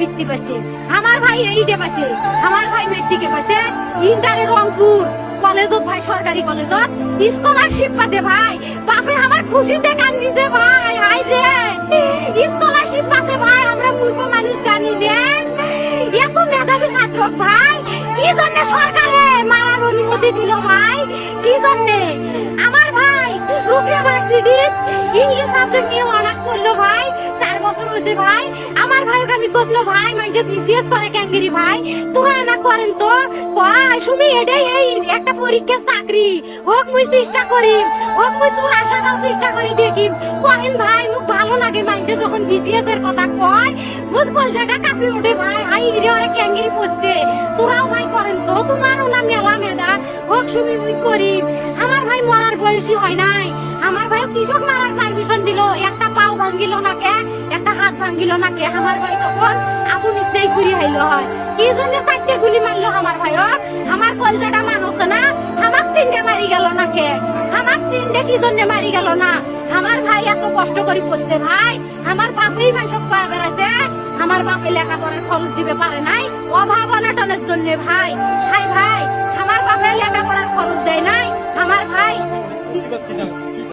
বৃত্তি পাচ্ছে আমার ভাই এইটে পাচ্ছে আমার ভাই মেট্রিকে পাচ্ছে। ইন্টারে রংপুর কলেজত ভাই, সরকারি কলেজত। স্কলারশিপ পাতে ভাই। বাপে আমার খুশিতে কান্দিছে ভাই। হাই রে। স্কলারশিপ পাতে ভাই। আমরা মূর্খ মানুষ জানি নে এত মেধাবী ছাত্র ভাই। কি জন্য সরকারে মারার অনুমতি দিল ভাই? কি জন্য? আমার ভাই রুকিয়া ভার্সিটি ইংলিশ সাবজেক্ট নিয়ে অনার্স করল ভাই। চার বছর হয়েছে ভাই। আমার কইলো ভাই মানে বিসিএস করে ক্যাঙ্গেরি ভাই। তোরা না করেন তো? ভাই শুনি এটাই এই একটা পরীক্ষা চাকরি। হোক মুই চেষ্টা করি হোক মুই তোর আশা দাও চেষ্টা করি দেখি করেন ভাই মুখ ভালো লাগে মাইন্ডে যখন বিসিএস এর কথা কয়। বুঝ বলজাটা কাঁপি ওঠে ভাই, হাই রে ওরে ক্যাঙ্গেরি পড়ছে। তোরাও ভাই করেন তো, তোমারও না মেলা মেদা হোক শুনি মুই করি আমার ভাই মরার বয়সী হয় নাই। আমার ভাই কৃষক মারার ভাঙ্গিল না কে আমার ভাই তখন আপু নিতেই ঘুরি হাইলো হয়। কি জন্য চারটে গুলি মারলো আমার ভাই আমার কলজাটা মানুষ না? আমার তিনটে মারি গেল না কে আমার তিনটে কি জন্য মারি গেল না? আমার ভাই এত কষ্ট করে পড়ছে ভাই। আমার বাপেই সব কয়া বেড়াছে আমার বাপে লেখাপড়ার খরচ দিতে পারে নাই। অভাব অনাটনের জন্য ভাই।